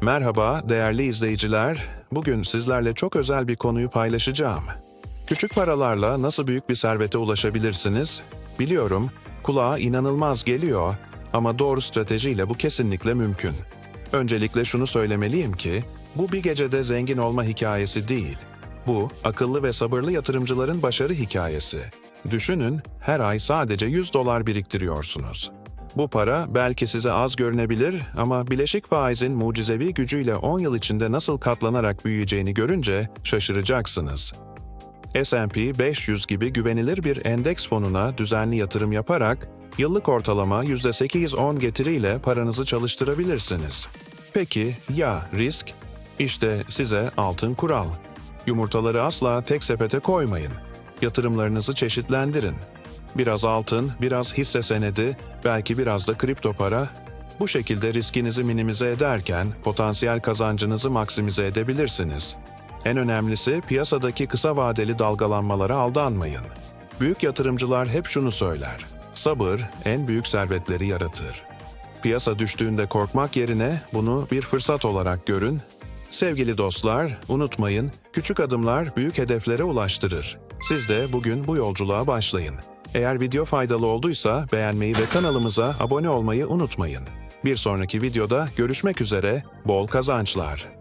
Merhaba değerli izleyiciler. Bugün sizlerle çok özel bir konuyu paylaşacağım. Küçük paralarla nasıl büyük bir servete ulaşabilirsiniz? Biliyorum, kulağa inanılmaz geliyor ama doğru stratejiyle bu kesinlikle mümkün. Öncelikle şunu söylemeliyim ki, bu bir gecede zengin olma hikayesi değil. Bu, akıllı ve sabırlı yatırımcıların başarı hikayesi. Düşünün, her ay sadece 100 dolar biriktiriyorsunuz. Bu para belki size az görünebilir ama bileşik faizin mucizevi gücüyle 10 yıl içinde nasıl katlanarak büyüyeceğini görünce şaşıracaksınız. S&P 500 gibi güvenilir bir endeks fonuna düzenli yatırım yaparak yıllık ortalama %8-10 getiriyle paranızı çalıştırabilirsiniz. Peki ya risk? İşte size altın kural. Yumurtaları asla tek sepete koymayın. Yatırımlarınızı çeşitlendirin. Biraz altın, biraz hisse senedi, belki biraz da kripto para. Bu şekilde riskinizi minimize ederken potansiyel kazancınızı maksimize edebilirsiniz. En önemlisi piyasadaki kısa vadeli dalgalanmalara aldanmayın. Büyük yatırımcılar hep şunu söyler. Sabır en büyük servetleri yaratır. Piyasa düştüğünde korkmak yerine bunu bir fırsat olarak görün. Sevgili dostlar, unutmayın, küçük adımlar büyük hedeflere ulaştırır. Siz de bugün bu yolculuğa başlayın. Eğer video faydalı olduysa beğenmeyi ve kanalımıza abone olmayı unutmayın. Bir sonraki videoda görüşmek üzere, bol kazançlar.